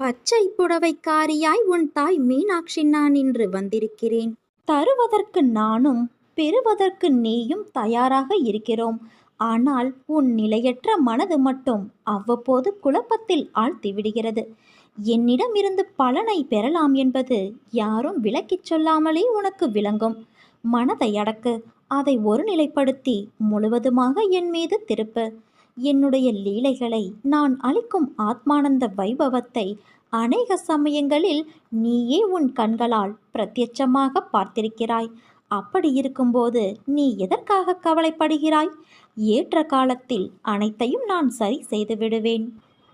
பச்சை புடவைக்காரியாய் உன் தாய் மீனாட்சி நான் இன்று வந்திருக்கிறேன். தருவதற்கு நானும் பெறுவதற்கு நீயும் தயாராக இருக்கிறோம். ஆனால் உன் நிலையற்ற மனது மட்டும் அவ்வப்போது குழப்பத்தில் ஆழ்த்தி விடுகிறது என்னிடமிருந்து பலனை பெறலாம் என்பது யாரும் விளக்கிச் சொல்லாமலே உனக்கு விளங்கும். மனதை அடக்கு அதை ஒருநிலைப்படுத்தி முழுவதுமாக என் மீது திருப்பு. என்னுடைய லீலைகளை நான் அளிக்கும் ஆத்மானந்த வைபவத்தை அநேக சமயங்களில் நீயே உன் கண்களால் பிரத்யட்சமாக பார்த்திருக்கிறாய். அப்படி இருக்கும்போது நீ எதற்காக கவலைப்படுகிறாய்? ஏற்ற காலத்தில் அனைத்தையும் நான் சரி செய்து விடுவேன்.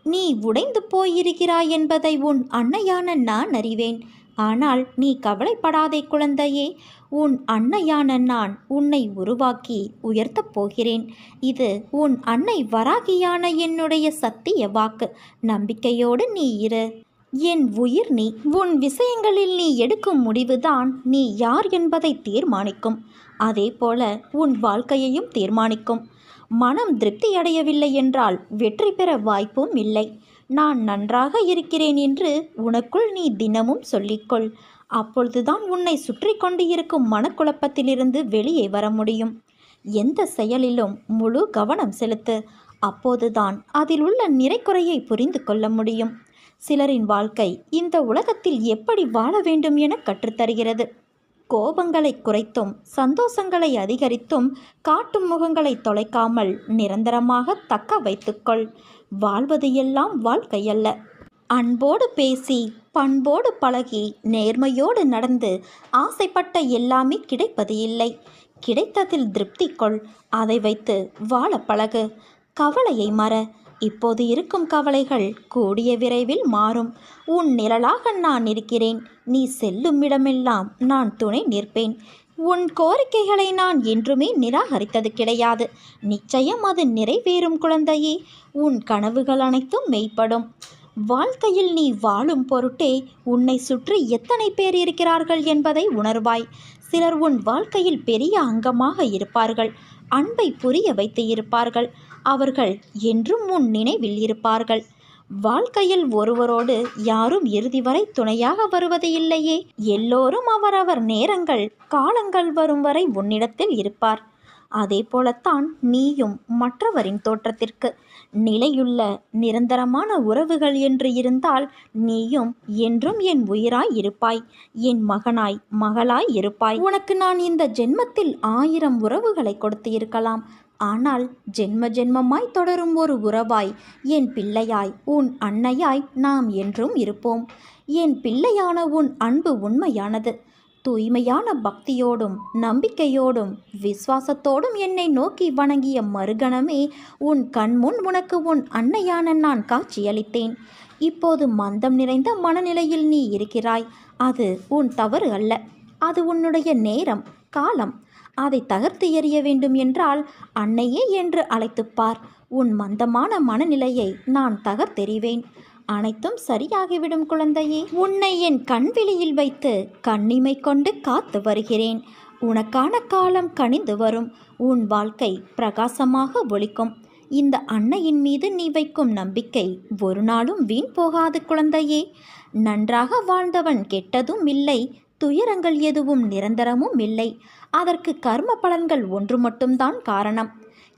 நீ உடைந்து போயிருக்கிறாய் என்பதை உன் அன்னையான நான் அறிவேன். ஆனால் நீ கவலைப்படாதே குழந்தையே. உன் அன்னையான நான் உன்னை உருவாக்கி உயர்த்தப் போகிறேன். இது உன் அன்னை வராகியான என்னுடைய சத்திய வாக்கு. நம்பிக்கையோடு நீ இரு. என் உயிர் நீ. உன் விஷயங்களில் நீ எடுக்கும் முடிவுதான் நீ யார் என்பதை தீர்மானிக்கும். அதே போல உன் வாழ்க்கையையும் தீர்மானிக்கும். மனம் திருப்தியடையவில்லை என்றால் வெற்றி பெற வாய்ப்பும் இல்லை. நான் நன்றாக இருக்கிறேன் என்று உனக்குள் நீ தினமும் சொல்லிக்கொள். அப்பொழுதுதான் உன்னை சுற்றி கொண்டு இருக்கும் மனக்குழப்பத்திலிருந்து வெளியே வர முடியும். எந்த செயலிலும் முழு கவனம் செலுத்து. அப்போதுதான் அதில் உள்ள நிறைக்குறையை புரிந்து கொள்ள முடியும். சிலரின் வாழ்க்கை இந்த உலகத்தில் எப்படி வாழ வேண்டும் என கற்றுத்தருகிறது. கோபங்களை குறைத்தும் சந்தோஷங்களை அதிகரித்தும் காட்டும் முகங்களை தொலைக்காமல் நிரந்தரமாக தக்க வைத்துக்கொள். வாழ்வது எல்லாம் வாழ்க்கையல்ல. அன்போடு பேசி பண்போடு பழகி நேர்மையோடு நடந்து ஆசைப்பட்ட எல்லாமே கிடைப்பது இல்லை. கிடைத்ததில் திருப்தி கொள். அதை வைத்து வாழ பழகு. கவலையை மற. இப்போது இருக்கும் கவலைகள் கூடிய விரைவில் மாறும். உன் நிழலாக நான் இருக்கிறேன். நீ செல்லும் இடமெல்லாம் நான் துணை நிற்பேன். உன் கோரிக்கைகளை நான் என்றுமே நிராகரித்தது கிடையாது. நிச்சயம் அது நிறைவேறும் குழந்தையே. உன் கனவுகள் அனைத்தும் மெய்ப்படும். வாழ்க்கையில் நீ வாழும் பொருட்டே உன்னை சுற்றி எத்தனை பேர் இருக்கிறார்கள் என்பதை உணர்வாய். சிலர் உன் வாழ்க்கையில் பெரிய அங்கமாக இருப்பார்கள். அன்பை புரிய வைத்து இருப்பார்கள். அவர்கள் என்றும் உன் நினைவில் இருப்பார்கள். வாழ்க்கையில் ஒருவரோடு யாரும் இறுதி வரை துணையாக வருவது இல்லையே. எல்லோரும் அவரவர் நேரங்கள் காலங்கள் வரும் வரை உன்னிடத்தில் இருப்பார். அதே போலத்தான் நீயும் மற்றவரின் தோற்றத்திற்கு. நிலையுள்ள நிரந்தரமான உறவுகள் என்று இருந்தால் நீயும் என்றும் என் உயிராய் இருப்பாய் என் மகனாய் மகளாய் இருப்பாய். உனக்கு நான் இந்த ஜென்மத்தில் ஆயிரம் உறவுகளை கொடுத்து இருக்கலாம். ஆனால் ஜென்ம ஜென்மமாய் தொடரும் ஒரு உறவாய் என் பிள்ளையாய் உன் அன்னையாய் நாம் என்றும் இருப்போம். என் பிள்ளையான உன் அன்பு உண்மையானது. தூய்மையான பக்தியோடும் நம்பிக்கையோடும் விசுவாசத்தோடும் என்னை நோக்கி வணங்கிய மறுகணமே உன் கண்முன் உனக்கு உன் அன்னையான நான் காட்சியளித்தேன். இப்போது மந்தம் நிறைந்த மனநிலையில் நீ இருக்கிறாய். அது உன் தவறு அல்ல. அது உன்னுடைய நேரம் காலம். அதை தகர்த்து எறிய வேண்டும் என்றால் அன்னையே என்று அழைத்துப்பார் உன் மந்தமான மனநிலையை நான் தகர்த்தெறிவேன். அனைத்தும் சரியாகிவிடும் குழந்தையே. உன்னை என் கண்வெளியில் வைத்து கண்ணிமை கொண்டு காத்து வருகிறேன். உனக்கான காலம் கனிந்து வரும். உன் வாழ்க்கை பிரகாசமாக ஒழிக்கும் இந்த அன்னையின் மீது நீ வைக்கும் நம்பிக்கை ஒரு நாளும் வீண் போகாது குழந்தையே. நன்றாக வாழ்ந்தவன் கெட்டதும் இல்லை. துயரங்கள் எதுவும் நிரந்தரமும் இல்லை. அதற்கு கர்ம பலன்கள் ஒன்று மட்டும்தான் காரணம்.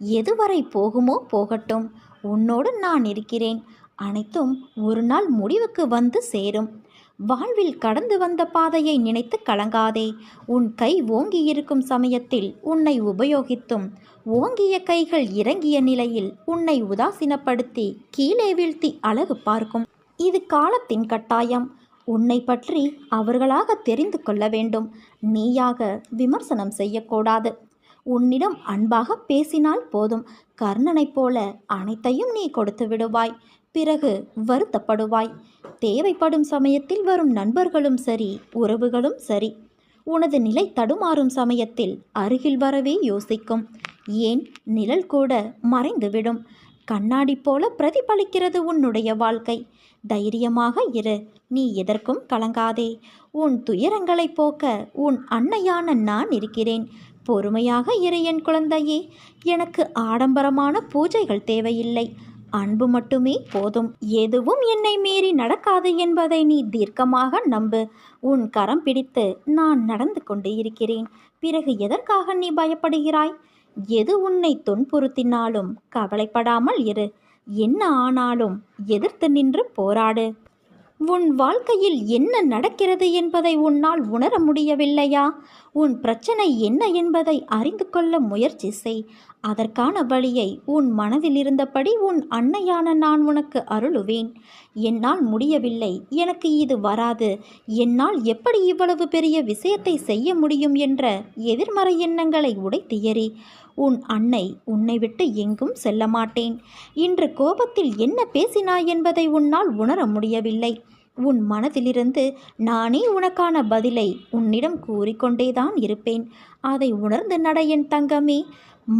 எதுவரை போகுமோ போகட்டும். உன்னோடு நான் இருக்கிறேன். அனைத்தும் ஒரு நாள் முடிவுக்கு வந்து சேரும். வாழ்வில் கடந்து வந்த பாதையை நினைத்து கலங்காதே. உன் கை ஓங்கி இருக்கும் சமயத்தில் உன்னை உபயோகித்தும் ஓங்கிய கைகள் இறங்கிய நிலையில் உன்னை உதாசீனப்படுத்தி கீழே வீழ்த்தி அழகு பார்க்கும். இது காலத்தின் கட்டாயம். உன்னை பற்றி அவர்களாக தெரிந்து கொள்ள வேண்டும். நீயாக விமர்சனம் செய்யக்கூடாது. உன்னிடம் அன்பாக பேசினால் போதும். கர்ணனைப் போல அனைத்தையும் நீ கொடுத்து விடுவாய். பிறகு வருத்தப்படுவாய். தேவைப்படும் சமயத்தில் வரும் நண்பர்களும் சரி உறவுகளும் சரி. உனது நிலை தடுமாறும் சமயத்தில் அருகில் வரவே யோசிக்கும். ஏன்? நிழல் கூட மறைந்துவிடும். கண்ணாடி போல பிரதிபலிக்கிறது உன்னுடைய வாழ்க்கை. தைரியமாக இரு. நீ எதற்கும் கலங்காதே. உன் துயரங்களை போக்க உன் அன்னையான நான் இருக்கிறேன். பொறுமையாக இரு என் குழந்தையே. எனக்கு ஆடம்பரமான பூஜைகள் தேவையில்லை. அன்பு மட்டுமே போதும். எதுவும் என்னை மீறி நடக்காது என்பதை நீ தீர்க்கமாக நம்பு. உன் கரம் பிடித்து நான் நடந்து கொண்டு இருக்கிறேன். பிறகு எதற்காக நீ பயப்படுகிறாய்? எது உன்னை துன்புறுத்தினாலும் கவலைப்படாமல் இரு. என்ன ஆனாலும் எதிர்த்து நின்று போராடு. உன் வாழ்க்கையில் என்ன நடக்கிறது என்பதை உன்னால் உணர முடியவில்லையா? உன் பிரச்சனை என்ன என்பதை அறிந்து கொள்ள முயற்சி செய். அதற்கான வழியை உன் மனதில் இருந்தபடி உன் அன்னையான நான் உனக்கு அருளுவேன். என்னால் முடியவில்லை எனக்கு இது வராது. என்னால் எப்படி இவ்வளவு பெரிய விஷயத்தை செய்ய முடியும் என்ற எதிர்மறை எண்ணங்களை உடைத்தியறி உன் அன்னை உன்னை விட்டு எங்கும் செல்ல மாட்டேன் இன்று கோபத்தில் என்ன பேசினாய் என்பதை உன்னால் உணர முடியவில்லை. உன் மனதிலிருந்து நானே உனக்கான பதிலை உன்னிடம் கூறிக்கொண்டேதான் இருப்பேன். அதை உணர்ந்து நட என் தங்கமே.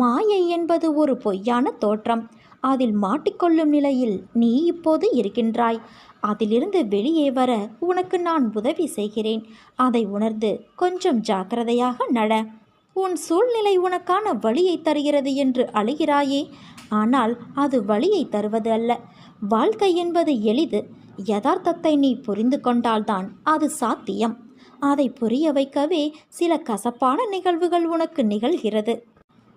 மாயை என்பது ஒரு பொய்யான தோற்றம். அதில் மாட்டிக்கொள்ளும் நிலையில் நீ இப்போது இருக்கின்றாய். அதிலிருந்து வெளியே வர உனக்கு நான் உதவி செய்கிறேன். அதை உணர்ந்து கொஞ்சம் ஜாக்கிரதையாக நட. உன் சூழ்நிலை உனக்கான வழியை தருகிறது என்று அழுகிறாயே. ஆனால் அது வழியை தருவது அல்ல. வாழ்க்கை என்பது எளிது. யதார்த்தத்தை நீ புரிந்து கொண்டால்தான் அது சாத்தியம். அதை புரிய வைக்கவே சில கசப்பான நிகழ்வுகள் உனக்கு நிகழ்கிறது.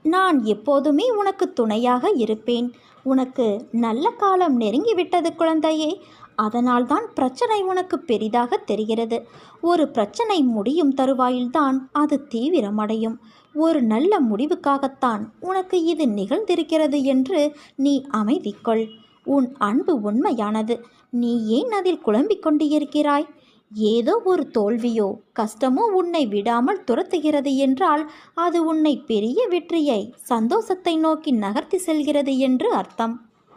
நான் எப்போதுமே உனக்கு துணையாக இருப்பேன். உனக்கு நல்ல காலம் நெருங்கிவிட்டது குழந்தையே. அதனால்தான் பிரச்சனை உனக்கு பெரிதாக தெரிகிறது. ஒரு பிரச்சனை முடியும் தருவாயில்தான் அது தீவிரமடையும். ஒரு நல்ல முடிவுக்காகத்தான் உனக்கு இது நிகழ்ந்திருக்கிறது என்று நீ அமைதி கொள் உன் அன்பு உண்மையானது. நீ ஏன் அதில் குழம்பிக் கொண்டிருக்கிறாய்? ஏதோ ஒரு தோல்வியோ கஷ்டமோ உன்னை விடாமல் துரத்துகிறது என்றால் அது உன்னை பெரிய வெற்றியை சந்தோஷத்தை நோக்கி நகர்த்தி செல்கிறது என்று அர்த்தம்.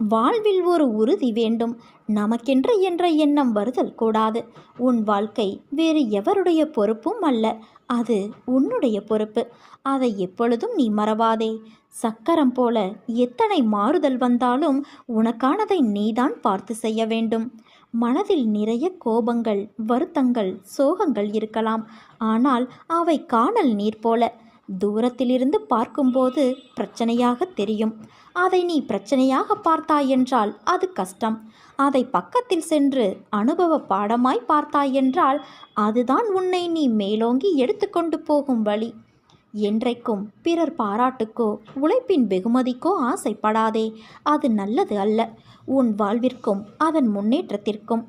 வாழ்வில் ஒரு உறுதி வேண்டும். நமக்கென்று என்ற எண்ணம் வருதல் கூடாது. உன் வாழ்க்கை வேறு எவருடைய பொறுப்பும் அல்ல. அது உன்னுடைய பொறுப்பு. அதை எப்பொழுதும் நீ மறவாதே. சக்கரம் போல எத்தனை மாறுதல் வந்தாலும் உனக்கானதை நீதான் பார்த்து செய்ய வேண்டும். மனதில் நிறைய கோபங்கள் வருத்தங்கள் சோகங்கள் இருக்கலாம். ஆனால் அவை காணல் நீர் போல. தூரத்திலிருந்து பார்க்கும்போது பிரச்சனையாக தெரியும். அதை நீ பிரச்சனையாக பார்த்தாய் என்றால் அது கஷ்டம். அதை பக்கத்தில் சென்று அனுபவ பாடமாய் பார்த்தாய் என்றால் அதுதான் உன்னை நீ மேலோங்கி எடுத்துக்கொண்டு போகும் வழி. என்றைக்கும் பிறர் பாராட்டுக்கோ உழைப்பின் வெகுமதிக்கோ ஆசைப்படாதே. அது நல்லது அல்ல. உன் வாழ்விற்கும் அதன் முன்னேற்றத்திற்கும்.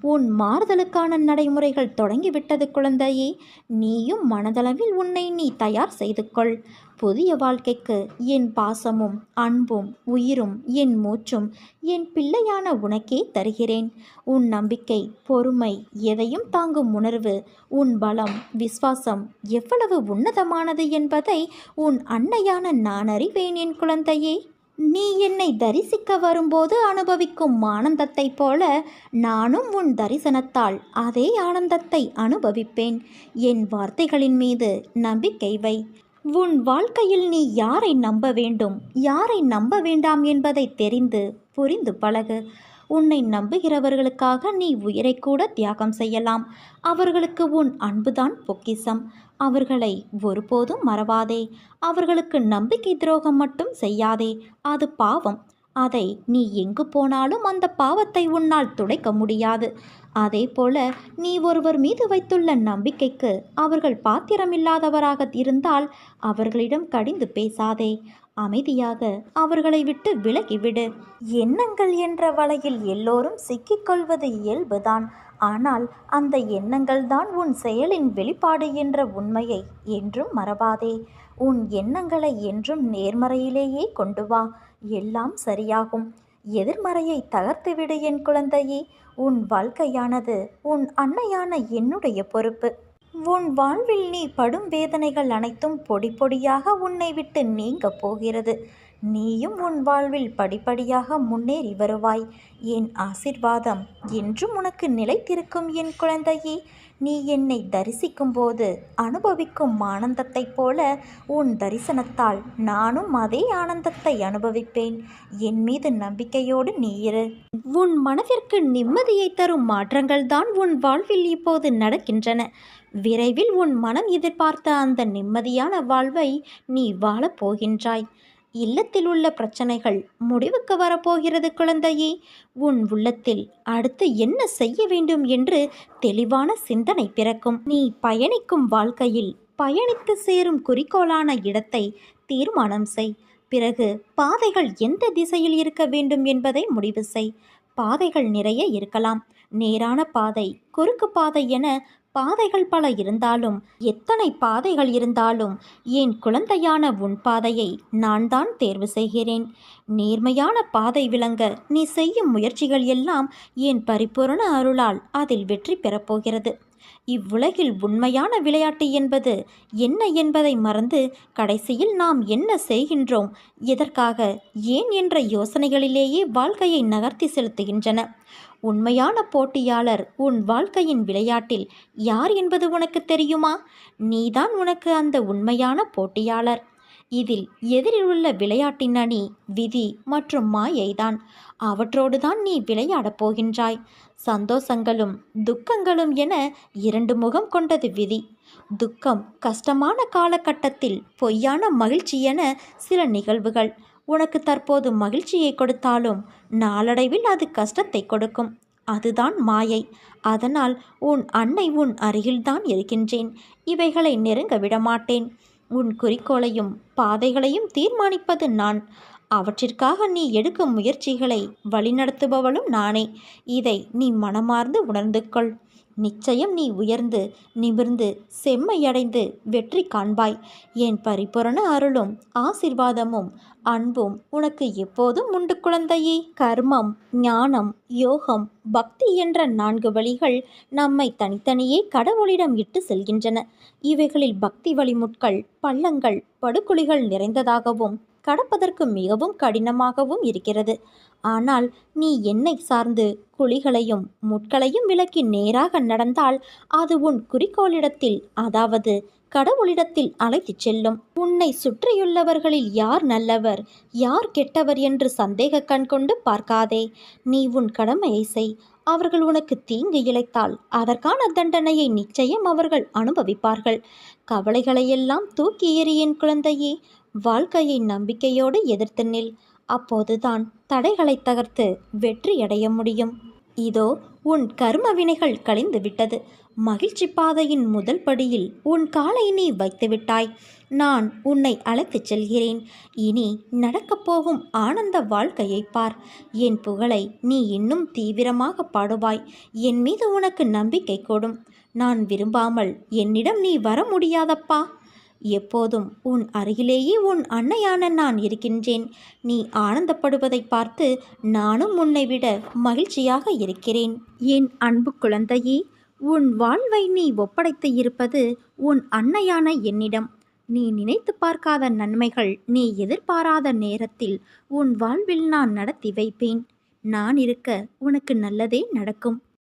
உன் மாறுதலுக்கான நடைமுறைகள் தொடங்கிவிட்டது குழந்தையே. நீயும் மனதளவில் உன்னை நீ தயார் செய்து கொள் புதிய வாழ்க்கைக்கு என் பாசமும் அன்பும் உயிரும் என் மூச்சும் என் பிள்ளையான உனக்கே தருகிறேன். உன் நம்பிக்கை பொறுமை எதையும் தாங்கும் உணர்வு உன் பலம் விஸ்வாசம் எவ்வளவு உன்னதமானது என்பதை உன் அன்னையான நான் அறிவேன் என் குழந்தையே. நீ என்னை தரிசிக்க வரும்போது அனுபவிக்கும் ஆனந்தத்தைப் போல நானும் உன் தரிசனத்தால் அதே ஆனந்தத்தை அனுபவிப்பேன். என் வார்த்தைகளின் மீது நம்பிக்கை வை. உன் வாழ்க்கையில் நீ யாரை நம்ப வேண்டும்? யாரை நம்ப வேண்டாம் என்பதை தெரிந்து புரிந்து பழகு. உன்னை நம்புகிறவர்களுக்காக நீ உயிரை கூட தியாகம் செய்யலாம். அவர்களுக்கு உன் அன்புதான் பொக்கிசம். அவர்களை ஒருபோதும் மறவாதே. அவர்களுக்கு நம்பிக்கை துரோகம் மட்டும் செய்யாதே. அது பாவம். அதை நீ எங்கு போனாலும் அந்த பாவத்தை உன்னால் துடைக்க முடியாது. அதே போல நீ ஒருவர் மீது வைத்துள்ள நம்பிக்கைக்கு அவர்கள் பாத்திரமில்லாதவராக இருந்தால் அவர்களிடம் கடிந்து பேசாதே. அமைதியாக அவர்களை விட்டு விலகிவிடு எண்ணங்கள் என்ற வலையில் எல்லோரும் சிக்கிக்கொள்வது இயல்புதான். ஆனால் அந்த எண்ணங்கள் தான் உன் செயலின் வெளிப்பாடு என்ற உண்மையை என்றும் மறவாதே. உன் எண்ணங்களை என்றும் நேர்மறையிலேயே கொண்டு வா. எல்லாம் சரியாகும். எதிர்மறையை தகர்த்துவிடு என் குழந்தையே. உன் வாழ்க்கையானது உன் அன்னையான என்னுடைய பொறுப்பு. உன் வாழ்வில் நீ படும் வேதனைகள் அனைத்தும் பொடி பொடியாக உன்னை விட்டு நீங்க போகிறது. நீயும் உன் வாழ்வில் படிப்படியாக முன்னேறி வருவாய். என் ஆசிர்வாதம் என்றும் உனக்கு நிலைத்திருக்கும் என் குழந்தையே. நீ என்னை தரிசிக்கும் போது அனுபவிக்கும் ஆனந்தத்தைப் போல உன் தரிசனத்தால் நானும் அதே ஆனந்தத்தை அனுபவிப்பேன். என் மீது நம்பிக்கையோடு நீ இரு. உன் மனதிற்கு நிம்மதியை தரும் மாற்றங்கள் தான் உன் வாழ்வில் இப்போது நடக்கின்றன. விரைவில் உன் மனம் எதிர்பார்த்த அந்த நிம்மதியான வாழ்வை நீ வாழப் போகின்றாய். இல்லத்தில் உள்ள பிரச்சனைகள் முடிவுக்கு வரப்போகிறது குழந்தையே. உன் உள்ளத்தில் அடுத்து என்ன செய்ய வேண்டும் என்று தெளிவான சிந்தனை பிறக்கும். நீ பயணிக்கும் வாழ்க்கையில் பயணித்து சேரும் குறிக்கோளான இடத்தை தீர்மானம் செய். பிறகு பாதைகள் எந்த திசையில் இருக்க வேண்டும் என்பதை முடிவு செய். பாதைகள் நிறைய இருக்கலாம். நேரான பாதை குறுக்கு பாதை என பாதைகள் பல இருந்தாலும் எத்தனை பாதைகள் இருந்தாலும் என் குழந்தையான உன் பாதையை நான் தான் தேர்வு செய்கிறேன். நேர்மையான பாதை விளங்க நீ செய்யும் முயற்சிகள் எல்லாம் என் பரிபூரண அருளால் அதில் வெற்றி பெறப்போகிறது இவ்வுலகில் உண்மையான விளையாட்டு என்பது என்ன என்பதை மறந்து கடைசியில் நாம் என்ன செய்கின்றோம் எதற்காக ஏன் என்ற யோசனைகளிலேயே வாழ்க்கையை நகர்த்தி செலுத்துகின்றன. உண்மையான போட்டியாளர் உன் வாழ்க்கையின் விளையாட்டில் யார் என்பது உனக்கு தெரியுமா? நீதான் உனக்கு அந்த உண்மையான போட்டியாளர். இதில் எதிரில் உள்ள விளையாட்டின் அணி விதி மற்றும் மாயைதான். அவற்றோடுதான் நீ விளையாடப் போகின்றாய். சந்தோஷங்களும் துக்கங்களும் என இரண்டு முகம் கொண்டது விதி. துக்கம் கஷ்டமான காலகட்டத்தில் பொய்யான மகிழ்ச்சி என சில நிகழ்வுகள். உனக்கு தற்போது மகிழ்ச்சியை கொடுத்தாலும் நாளடைவில் அது கஷ்டத்தை கொடுக்கும். அதுதான் மாயை. அதனால் உன் அன்னை உன் அருகில்தான் இருக்கின்றேன். இவைகளை நெருங்க விடமாட்டேன். உன் குறிக்கோளையும் பாதைகளையும் தீர்மானிப்பது நான். அவற்றிற்காக நீ எடுக்கும் முயற்சிகளை வழிநடத்துபவளும் நானே. இதை நீ மனமார்ந்து உணர்ந்து கொள் நிச்சயம் நீ உயர்ந்து நிமிர்ந்து செம்மையடைந்து வெற்றி காண்பாய். என் பரிபூரண அருளும் ஆசிர்வாதமும் அன்பும் உனக்கு எப்போதும் உண்டு குழந்தையே. கர்மம் ஞானம் யோகம் பக்தி என்ற நான்கு வழிகள் நம்மை தனித்தனியே கடவுளிடம் இட்டு செல்கின்றன. இவைகளில் பக்தி வழிமுட்கள் பள்ளங்கள் படுகொலிகள் நிறைந்ததாகவும் கடப்பதற்கு மிகவும் கடினமாகவும் இருக்கிறது. ஆனால் நீ என்னை சார்ந்து குழிகளையும் முட்களையும் விலக்கி நேராக நடந்தால் அது உன் குறிக்கோளிடத்தில் அதாவது கடவுளிடத்தில் அழைத்துச் செல்லும். உன்னை சுற்றியுள்ளவர்களில் யார் நல்லவர் யார் கெட்டவர் என்று சந்தேக கண் கொண்டு பார்க்காதே. நீ உன் கடமையை செய். அவர்கள் உனக்கு தீங்கு இழைத்தால் அதற்கான தண்டனையை நிச்சயம் அவர்கள் அனுபவிப்பார்கள். கவலைகளையெல்லாம் தூக்கி எறியின் குழந்தையே. வாழ்க்கையை நம்பிக்கையோடு எதிர்த்து நில். அப்போதுதான் தடைகளை தகர்த்து வெற்றியடைய முடியும். இதோ உன் கர்ம வினைகள் கழிந்து விட்டது. மகிழ்ச்சி பாதையின் முதல் படியில் உன் காலை நீ வைத்துவிட்டாய் நான் உன்னை அழைத்துச் செல்கிறேன். இனி நடக்கப் போகும் ஆனந்த வாழ்க்கையை பார். என் புகழை நீ இன்னும் தீவிரமாக பாடுவாய். என் மீது உனக்கு நம்பிக்கை கொடும். நான் விரும்பாமல் என்னிடம் நீ வர முடியாதப்பா. எப்போதும் உன் அருகிலேயே உன் அன்னையான நான் இருக்கின்றேன். நீ ஆனந்தப்படுவதை பார்த்து நானும் உன்னை விட மகிழ்ச்சியாக இருக்கிறேன். என் அன்பு குழந்தையே உன் வாழ்வை நீ ஒப்படைத்து இருப்பது உன் அன்னையான என்னிடம். நீ நினைத்து பார்க்காத நன்மைகள் நீ எதிர்பாராத நேரத்தில் உன் வாழ்வில் நான் நடத்தி வைப்பேன். நான் இருக்க உனக்கு நல்லதே நடக்கும்.